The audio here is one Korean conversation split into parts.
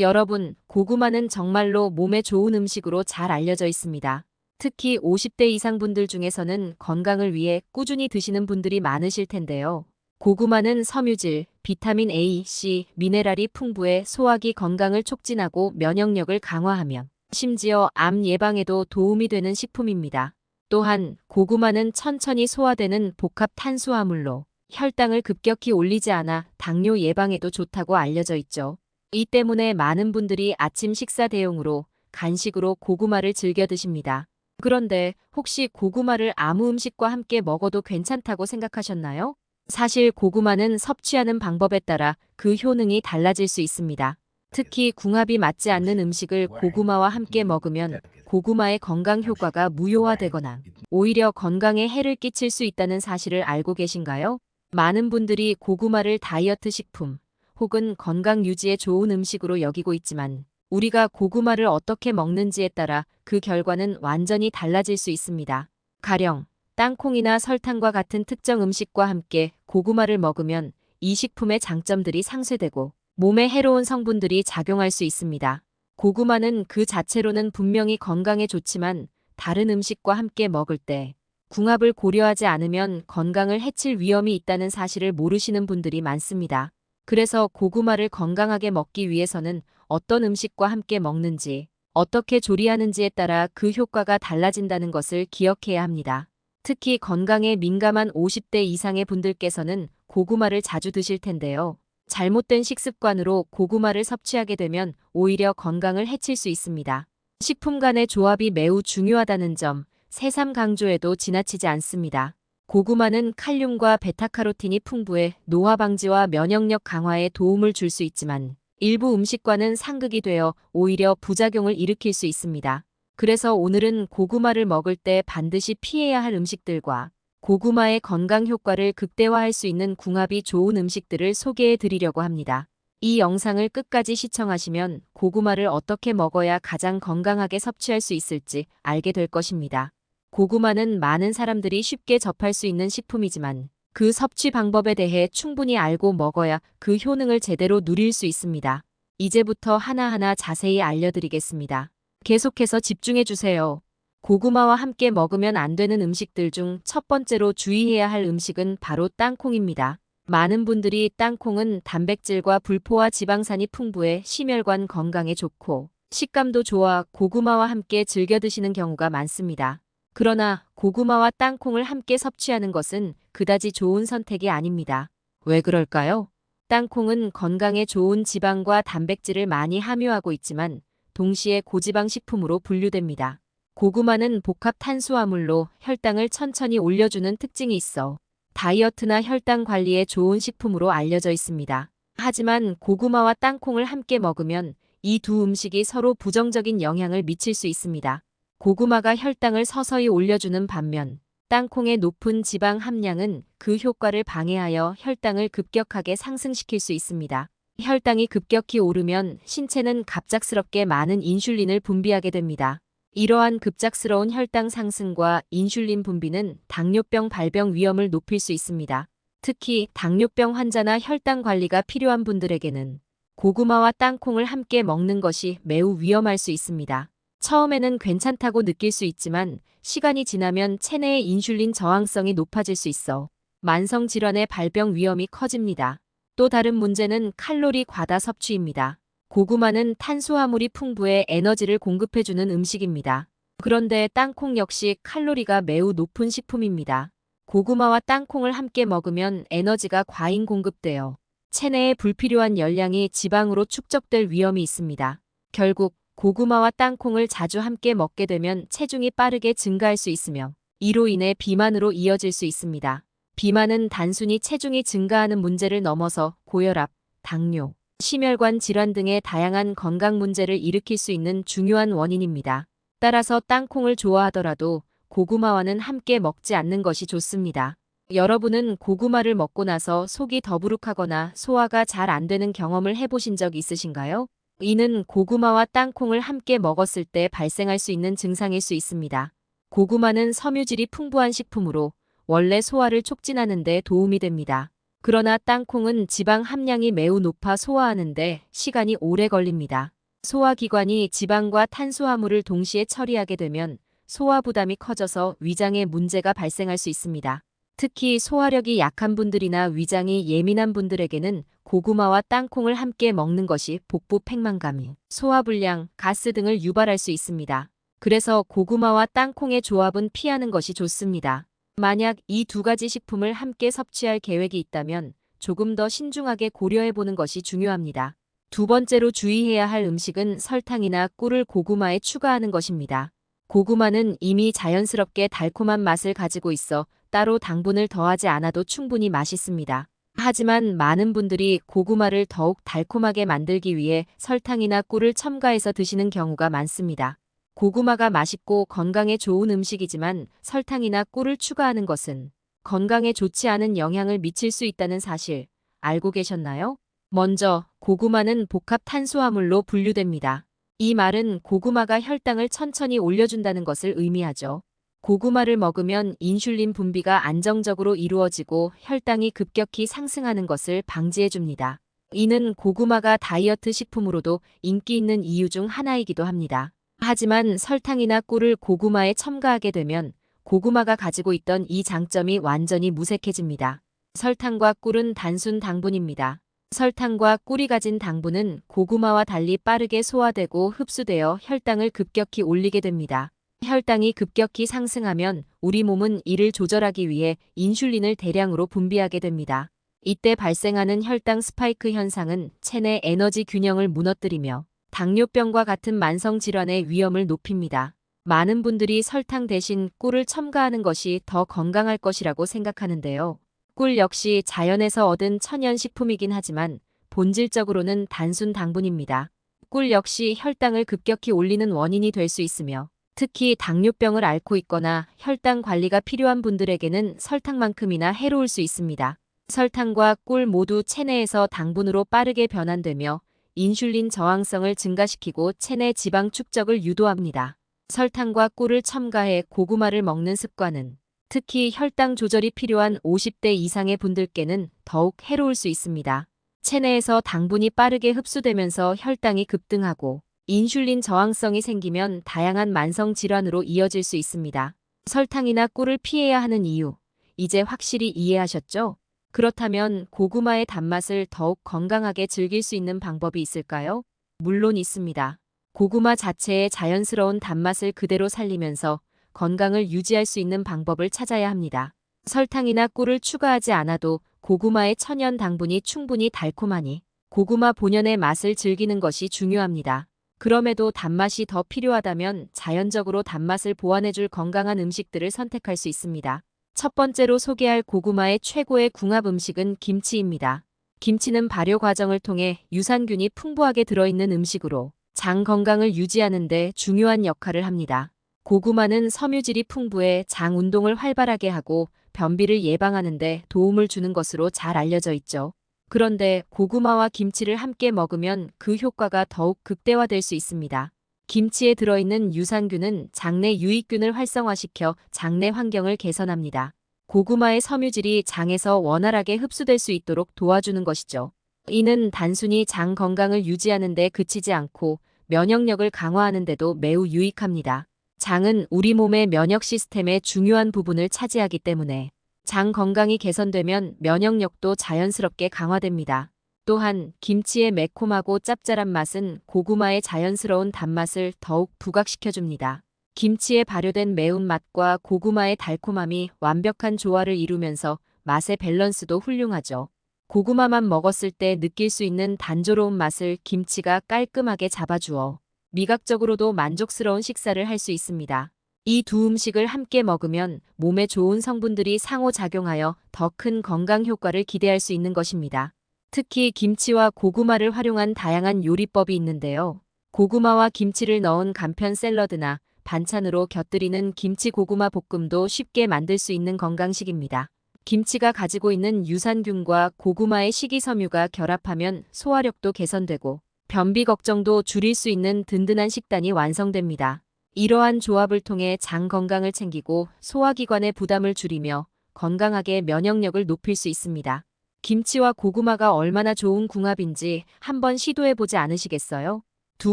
여러분, 고구마는 정말로 몸에 좋은 음식으로 잘 알려져 있습니다. 특히 50대 이상 분들 중에서는 건강을 위해 꾸준히 드시는 분들이 많으실 텐데요. 고구마는 섬유질, 비타민 A, C, 미네랄이 풍부해 소화기 건강을 촉진하고 면역력을 강화하며 심지어 암 예방에도 도움이 되는 식품입니다. 또한 고구마는 천천히 소화되는 복합 탄수화물로 혈당을 급격히 올리지 않아 당뇨 예방에도 좋다고 알려져 있죠. 이 때문에 많은 분들이 아침 식사 대용으로 간식으로 고구마를 즐겨 드십니다. 그런데 혹시 고구마를 아무 음식과 함께 먹어도 괜찮다고 생각하셨나요? 사실 고구마는 섭취하는 방법에 따라 그 효능이 달라질 수 있습니다. 특히 궁합이 맞지 않는 음식을 고구마와 함께 먹으면 고구마의 건강 효과가 무효화되거나 오히려 건강에 해를 끼칠 수 있다는 사실을 알고 계신가요? 많은 분들이 고구마를 다이어트 식품 혹은 건강 유지에 좋은 음식으로 여기고 있지만 우리가 고구마를 어떻게 먹는지에 따라 그 결과는 완전히 달라질 수 있습니다. 가령 땅콩이나 설탕과 같은 특정 음식과 함께 고구마를 먹으면 이 식품의 장점들이 상쇄되고 몸에 해로운 성분들이 작용할 수 있습니다. 고구마는 그 자체로는 분명히 건강에 좋지만 다른 음식과 함께 먹을 때 궁합을 고려하지 않으면 건강을 해칠 위험이 있다는 사실을 모르시는 분들이 많습니다. 그래서 고구마를 건강하게 먹기 위해서는 어떤 음식과 함께 먹는지, 어떻게 조리하는지에 따라 그 효과가 달라진다는 것을 기억해야 합니다. 특히 건강에 민감한 50대 이상의 분들께서는 고구마를 자주 드실 텐데요. 잘못된 식습관으로 고구마를 섭취하게 되면 오히려 건강을 해칠 수 있습니다. 식품 간의 조합이 매우 중요하다는 점, 새삼 강조해도 지나치지 않습니다. 고구마는 칼륨과 베타카로틴이 풍부해 노화 방지와 면역력 강화에 도움을 줄 수 있지만 일부 음식과는 상극이 되어 오히려 부작용을 일으킬 수 있습니다. 그래서 오늘은 고구마를 먹을 때 반드시 피해야 할 음식들과 고구마의 건강 효과를 극대화할 수 있는 궁합이 좋은 음식들을 소개해 드리려고 합니다. 이 영상을 끝까지 시청하시면 고구마를 어떻게 먹어야 가장 건강하게 섭취할 수 있을지 알게 될 것입니다. 고구마는 많은 사람들이 쉽게 접할 수 있는 식품이지만 그 섭취 방법에 대해 충분히 알고 먹어야 그 효능을 제대로 누릴 수 있습니다. 이제부터 하나하나 자세히 알려드리겠습니다. 계속해서 집중해 주세요. 고구마와 함께 먹으면 안 되는 음식들 중 첫 번째로 주의해야 할 음식은 바로 땅콩입니다. 많은 분들이 땅콩은 단백질과 불포화 지방산이 풍부해 심혈관 건강에 좋고 식감도 좋아 고구마와 함께 즐겨 드시는 경우가 많습니다. 그러나 고구마와 땅콩을 함께 섭취하는 것은 그다지 좋은 선택이 아닙니다. 왜 그럴까요? 땅콩은 건강에 좋은 지방과 단백질을 많이 함유하고 있지만 동시에 고지방 식품으로 분류됩니다. 고구마는 복합 탄수화물로 혈당을 천천히 올려주는 특징이 있어 다이어트나 혈당 관리에 좋은 식품으로 알려져 있습니다. 하지만 고구마와 땅콩을 함께 먹으면 이 두 음식이 서로 부정적인 영향을 미칠 수 있습니다. 고구마가 혈당을 서서히 올려주는 반면 땅콩의 높은 지방 함량은 그 효과를 방해하여 혈당을 급격하게 상승시킬 수 있습니다. 혈당이 급격히 오르면 신체는 갑작스럽게 많은 인슐린을 분비하게 됩니다. 이러한 급작스러운 혈당 상승과 인슐린 분비는 당뇨병 발병 위험을 높일 수 있습니다. 특히 당뇨병 환자나 혈당 관리가 필요한 분들에게는 고구마와 땅콩을 함께 먹는 것이 매우 위험할 수 있습니다. 처음에는 괜찮다고 느낄 수 있지만 시간이 지나면 체내의 인슐린 저항성이 높아질 수 있어 만성 질환의 발병 위험이 커집니다. 또 다른 문제는 칼로리 과다 섭취입니다. 고구마는 탄수화물이 풍부해 에너지를 공급해주는 음식입니다. 그런데 땅콩 역시 칼로리가 매우 높은 식품입니다. 고구마와 땅콩을 함께 먹으면 에너지가 과잉 공급되어 체내에 불필요한 열량이 지방으로 축적될 위험이 있습니다. 결국 고구마와 땅콩을 자주 함께 먹게 되면 체중이 빠르게 증가할 수 있으며 이로 인해 비만으로 이어질 수 있습니다. 비만은 단순히 체중이 증가하는 문제를 넘어서 고혈압, 당뇨, 심혈관 질환 등의 다양한 건강 문제를 일으킬 수 있는 중요한 원인입니다. 따라서 땅콩을 좋아하더라도 고구마와는 함께 먹지 않는 것이 좋습니다. 여러분은 고구마를 먹고 나서 속이 더부룩하거나 소화가 잘 안 되는 경험을 해보신 적 있으신가요? 이는 고구마와 땅콩을 함께 먹었을 때 발생할 수 있는 증상일 수 있습니다. 고구마는 섬유질이 풍부한 식품으로 원래 소화를 촉진하는 데 도움이 됩니다. 그러나 땅콩은 지방 함량이 매우 높아 소화하는데 시간이 오래 걸립니다. 소화기관이 지방과 탄수화물을 동시에 처리하게 되면 소화 부담이 커져서 위장에 문제가 발생할 수 있습니다. 특히 소화력이 약한 분들이나 위장이 예민한 분들에게는 고구마와 땅콩을 함께 먹는 것이 복부 팽만감, 소화불량, 가스 등을 유발할 수 있습니다. 그래서 고구마와 땅콩의 조합은 피하는 것이 좋습니다. 만약 이 두 가지 식품을 함께 섭취할 계획이 있다면 조금 더 신중하게 고려해 보는 것이 중요합니다. 두 번째로 주의해야 할 음식은 설탕이나 꿀을 고구마에 추가하는 것입니다. 고구마는 이미 자연스럽게 달콤한 맛을 가지고 있어 따로 당분을 더하지 않아도 충분히 맛있습니다. 하지만 많은 분들이 고구마를 더욱 달콤하게 만들기 위해 설탕이나 꿀을 첨가해서 드시는 경우가 많습니다. 고구마가 맛있고 건강에 좋은 음식이지만 설탕이나 꿀을 추가하는 것은 건강에 좋지 않은 영향을 미칠 수 있다는 사실 알고 계셨나요? 먼저 고구마는 복합 탄수화물로 분류됩니다. 이 말은 고구마가 혈당을 천천히 올려준다는 것을 의미하죠. 고구마를 먹으면 인슐린 분비가 안정적으로 이루어지고 혈당이 급격히 상승하는 것을 방지해줍니다. 이는 고구마가 다이어트 식품으로도 인기 있는 이유 중 하나이기도 합니다. 하지만 설탕이나 꿀을 고구마에 첨가하게 되면 고구마가 가지고 있던 이 장점이 완전히 무색해집니다. 설탕과 꿀은 단순 당분입니다. 설탕과 꿀이 가진 당분은 고구마와 달리 빠르게 소화되고 흡수되어 혈당을 급격히 올리게 됩니다. 혈당이 급격히 상승하면 우리 몸은 이를 조절하기 위해 인슐린을 대량으로 분비하게 됩니다. 이때 발생하는 혈당 스파이크 현상은 체내 에너지 균형을 무너뜨리며 당뇨병과 같은 만성 질환의 위험을 높입니다. 많은 분들이 설탕 대신 꿀을 첨가하는 것이 더 건강할 것이라고 생각하는데요. 꿀 역시 자연에서 얻은 천연 식품이긴 하지만 본질적으로는 단순 당분입니다. 꿀 역시 혈당을 급격히 올리는 원인이 될 수 있으며 특히 당뇨병을 앓고 있거나 혈당 관리가 필요한 분들에게는 설탕만큼이나 해로울 수 있습니다. 설탕과 꿀 모두 체내에서 당분으로 빠르게 변환되며 인슐린 저항성을 증가시키고 체내 지방 축적을 유도합니다. 설탕과 꿀을 첨가해 고구마를 먹는 습관은 특히 혈당 조절이 필요한 50대 이상의 분들께는 더욱 해로울 수 있습니다. 체내에서 당분이 빠르게 흡수되면서 혈당이 급등하고 인슐린 저항성이 생기면 다양한 만성 질환으로 이어질 수 있습니다. 설탕이나 꿀을 피해야 하는 이유, 이제 확실히 이해하셨죠? 그렇다면 고구마의 단맛을 더욱 건강하게 즐길 수 있는 방법이 있을까요? 물론 있습니다. 고구마 자체의 자연스러운 단맛을 그대로 살리면서 건강을 유지할 수 있는 방법을 찾아야 합니다. 설탕이나 꿀을 추가하지 않아도 고구마의 천연 당분이 충분히 달콤하니 고구마 본연의 맛을 즐기는 것이 중요합니다. 그럼에도 단맛이 더 필요하다면 자연적으로 단맛을 보완해줄 건강한 음식들을 선택할 수 있습니다. 첫 번째로 소개할 고구마의 최고의 궁합 음식은 김치입니다. 김치는 발효 과정을 통해 유산균이 풍부하게 들어있는 음식으로 장 건강을 유지하는 데 중요한 역할을 합니다. 고구마는 섬유질이 풍부해 장 운동을 활발하게 하고 변비를 예방하는 데 도움을 주는 것으로 잘 알려져 있죠. 그런데 고구마와 김치를 함께 먹으면 그 효과가 더욱 극대화될 수 있습니다. 김치에 들어있는 유산균은 장내 유익균을 활성화시켜 장내 환경을 개선합니다. 고구마의 섬유질이 장에서 원활하게 흡수될 수 있도록 도와주는 것이죠. 이는 단순히 장 건강을 유지하는 데 그치지 않고 면역력을 강화하는 데도 매우 유익합니다. 장은 우리 몸의 면역 시스템의 중요한 부분을 차지하기 때문에 장 건강이 개선되면 면역력도 자연스럽게 강화됩니다. 또한 김치의 매콤하고 짭짤한 맛은 고구마의 자연스러운 단맛을 더욱 부각시켜줍니다. 김치에 발효된 매운맛과 고구마의 달콤함이 완벽한 조화를 이루면서 맛의 밸런스도 훌륭하죠. 고구마만 먹었을 때 느낄 수 있는 단조로운 맛을 김치가 깔끔하게 잡아주어 미각적으로도 만족스러운 식사를 할 수 있습니다. 이 두 음식을 함께 먹으면 몸에 좋은 성분들이 상호작용하여 더 큰 건강 효과를 기대할 수 있는 것입니다. 특히 김치와 고구마를 활용한 다양한 요리법이 있는데요. 고구마와 김치를 넣은 간편 샐러드나 반찬으로 곁들이는 김치 고구마 볶음도 쉽게 만들 수 있는 건강식입니다. 김치가 가지고 있는 유산균과 고구마의 식이섬유가 결합하면 소화력도 개선되고 변비 걱정도 줄일 수 있는 든든한 식단이 완성됩니다. 이러한 조합을 통해 장 건강을 챙기고 소화기관의 부담을 줄이며 건강하게 면역력을 높일 수 있습니다. 김치와 고구마가 얼마나 좋은 궁합인지 한번 시도해보지 않으시겠어요? 두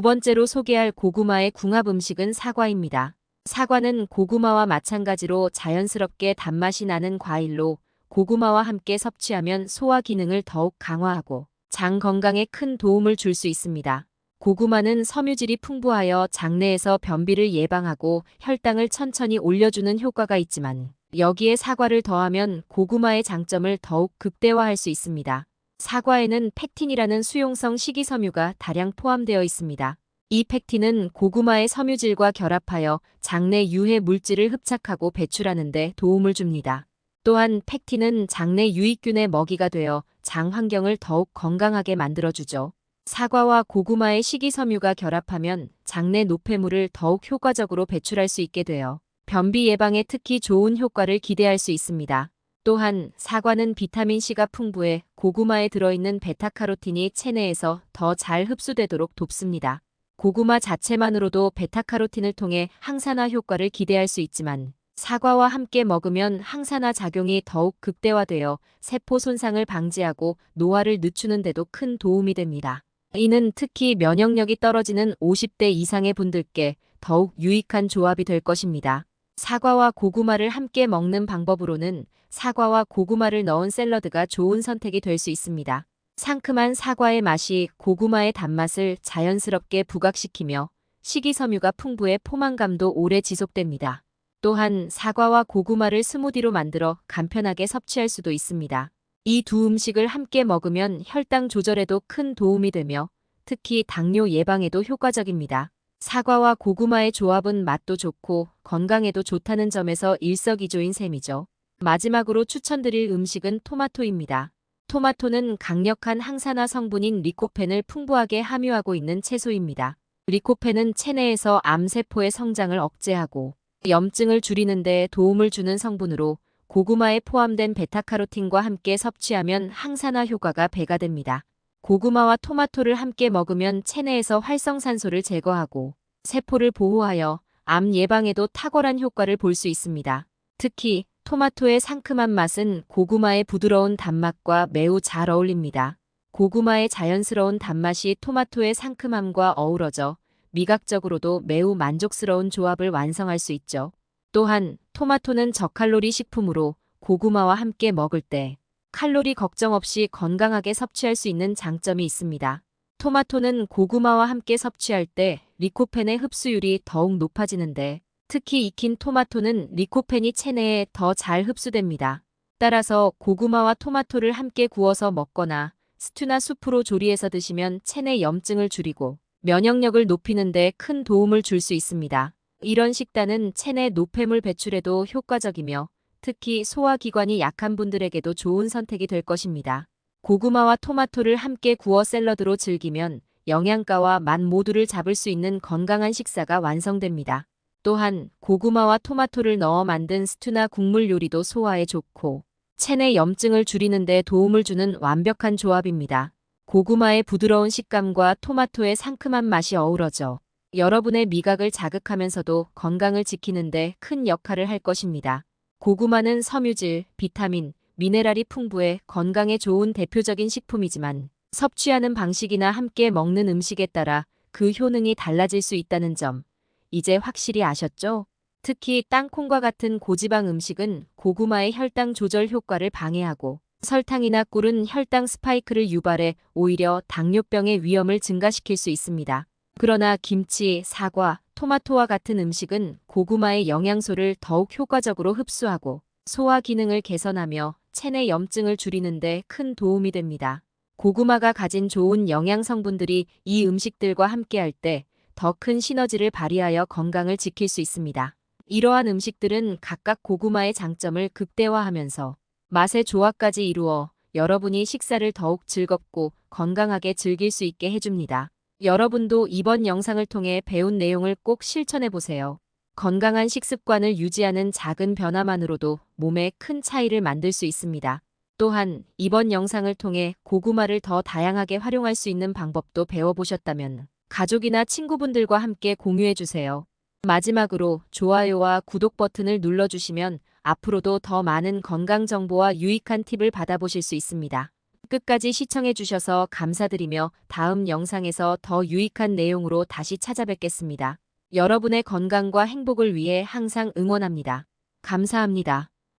번째로 소개할 고구마의 궁합 음식은 사과입니다. 사과는 고구마와 마찬가지로 자연스럽게 단맛이 나는 과일로 고구마와 함께 섭취하면 소화 기능을 더욱 강화하고 장 건강에 큰 도움을 줄 수 있습니다. 고구마는 섬유질이 풍부하여 장내에서 변비를 예방하고 혈당을 천천히 올려주는 효과가 있지만 여기에 사과를 더하면 고구마의 장점을 더욱 극대화할 수 있습니다. 사과에는 팩틴이라는 수용성 식이섬유가 다량 포함되어 있습니다. 이 팩틴은 고구마의 섬유질과 결합하여 장내 유해 물질을 흡착하고 배출하는 데 도움을 줍니다. 또한 팩틴은 장내 유익균의 먹이가 되어 장 환경을 더욱 건강하게 만들어주죠. 사과와 고구마의 식이섬유가 결합하면 장내 노폐물을 더욱 효과적으로 배출할 수 있게 되어 변비 예방에 특히 좋은 효과를 기대할 수 있습니다. 또한 사과는 비타민C가 풍부해 고구마에 들어있는 베타카로틴이 체내에서 더 잘 흡수되도록 돕습니다. 고구마 자체만으로도 베타카로틴을 통해 항산화 효과를 기대할 수 있지만 사과와 함께 먹으면 항산화 작용이 더욱 극대화되어 세포 손상을 방지하고 노화를 늦추는 데도 큰 도움이 됩니다. 이는 특히 면역력이 떨어지는 50대 이상의 분들께 더욱 유익한 조합이 될 것입니다. 사과와 고구마를 함께 먹는 방법으로는 사과와 고구마를 넣은 샐러드가 좋은 선택이 될 수 있습니다. 상큼한 사과의 맛이 고구마의 단맛을 자연스럽게 부각시키며 식이섬유가 풍부해 포만감도 오래 지속됩니다. 또한 사과와 고구마를 스무디로 만들어 간편하게 섭취할 수도 있습니다. 이 두 음식을 함께 먹으면 혈당 조절에도 큰 도움이 되며 특히 당뇨 예방에도 효과적입니다. 사과와 고구마의 조합은 맛도 좋고 건강에도 좋다는 점에서 일석이조인 셈이죠. 마지막으로 추천드릴 음식은 토마토입니다. 토마토는 강력한 항산화 성분인 리코펜을 풍부하게 함유하고 있는 채소입니다. 리코펜은 체내에서 암세포의 성장을 억제하고 염증을 줄이는 데 도움을 주는 성분으로 고구마에 포함된 베타카로틴과 함께 섭취하면 항산화 효과가 배가 됩니다. 고구마와 토마토를 함께 먹으면 체내에서 활성산소를 제거하고 세포를 보호하여 암 예방에도 탁월한 효과를 볼 수 있습니다. 특히 토마토의 상큼한 맛은 고구마의 부드러운 단맛과 매우 잘 어울립니다. 고구마의 자연스러운 단맛이 토마토의 상큼함과 어우러져 미각적으로도 매우 만족스러운 조합을 완성할 수 있죠. 또한 토마토는 저칼로리 식품으로 고구마와 함께 먹을 때 칼로리 걱정 없이 건강하게 섭취할 수 있는 장점이 있습니다. 토마토는 고구마와 함께 섭취할 때 리코펜의 흡수율이 더욱 높아지는데 특히 익힌 토마토는 리코펜이 체내에 더 잘 흡수됩니다. 따라서 고구마와 토마토를 함께 구워서 먹거나 스튜나 수프로 조리해서 드시면 체내 염증을 줄이고 면역력을 높이는 데 큰 도움을 줄 수 있습니다. 이런 식단은 체내 노폐물 배출에도 효과적이며 특히 소화기관이 약한 분들에게도 좋은 선택이 될 것입니다. 고구마와 토마토를 함께 구워 샐러드로 즐기면 영양가와 맛 모두를 잡을 수 있는 건강한 식사가 완성됩니다. 또한 고구마와 토마토를 넣어 만든 스튜나 국물 요리도 소화에 좋고 체내 염증을 줄이는 데 도움을 주는 완벽한 조합입니다. 고구마의 부드러운 식감과 토마토의 상큼한 맛이 어우러져 여러분의 미각을 자극하면서도 건강을 지키는 데 큰 역할을 할 것입니다. 고구마는 섬유질, 비타민, 미네랄이 풍부해 건강에 좋은 대표적인 식품이지만 섭취하는 방식이나 함께 먹는 음식에 따라 그 효능이 달라질 수 있다는 점 이제 확실히 아셨죠? 특히 땅콩과 같은 고지방 음식은 고구마의 혈당 조절 효과를 방해하고 설탕이나 꿀은 혈당 스파이크를 유발해 오히려 당뇨병의 위험을 증가시킬 수 있습니다. 그러나 김치, 사과, 토마토와 같은 음식은 고구마의 영양소를 더욱 효과적으로 흡수하고 소화 기능을 개선하며 체내 염증을 줄이는 데 큰 도움이 됩니다. 고구마가 가진 좋은 영양 성분들이 이 음식들과 함께할 때 더 큰 시너지를 발휘하여 건강을 지킬 수 있습니다. 이러한 음식들은 각각 고구마의 장점을 극대화하면서 맛의 조화까지 이루어 여러분이 식사를 더욱 즐겁고 건강하게 즐길 수 있게 해줍니다. 여러분도 이번 영상을 통해 배운 내용을 꼭 실천해 보세요. 건강한 식습관을 유지하는 작은 변화만으로도 몸에 큰 차이를 만들 수 있습니다. 또한 이번 영상을 통해 고구마를 더 다양하게 활용할 수 있는 방법도 배워보셨다면 가족이나 친구분들과 함께 공유해 주세요. 마지막으로 좋아요와 구독 버튼을 눌러주시면 앞으로도 더 많은 건강 정보와 유익한 팁을 받아보실 수 있습니다. 끝까지 시청해 주셔서 감사드리며 다음 영상에서 더 유익한 내용으로 다시 찾아뵙겠습니다. 여러분의 건강과 행복을 위해 항상 응원합니다. 감사합니다.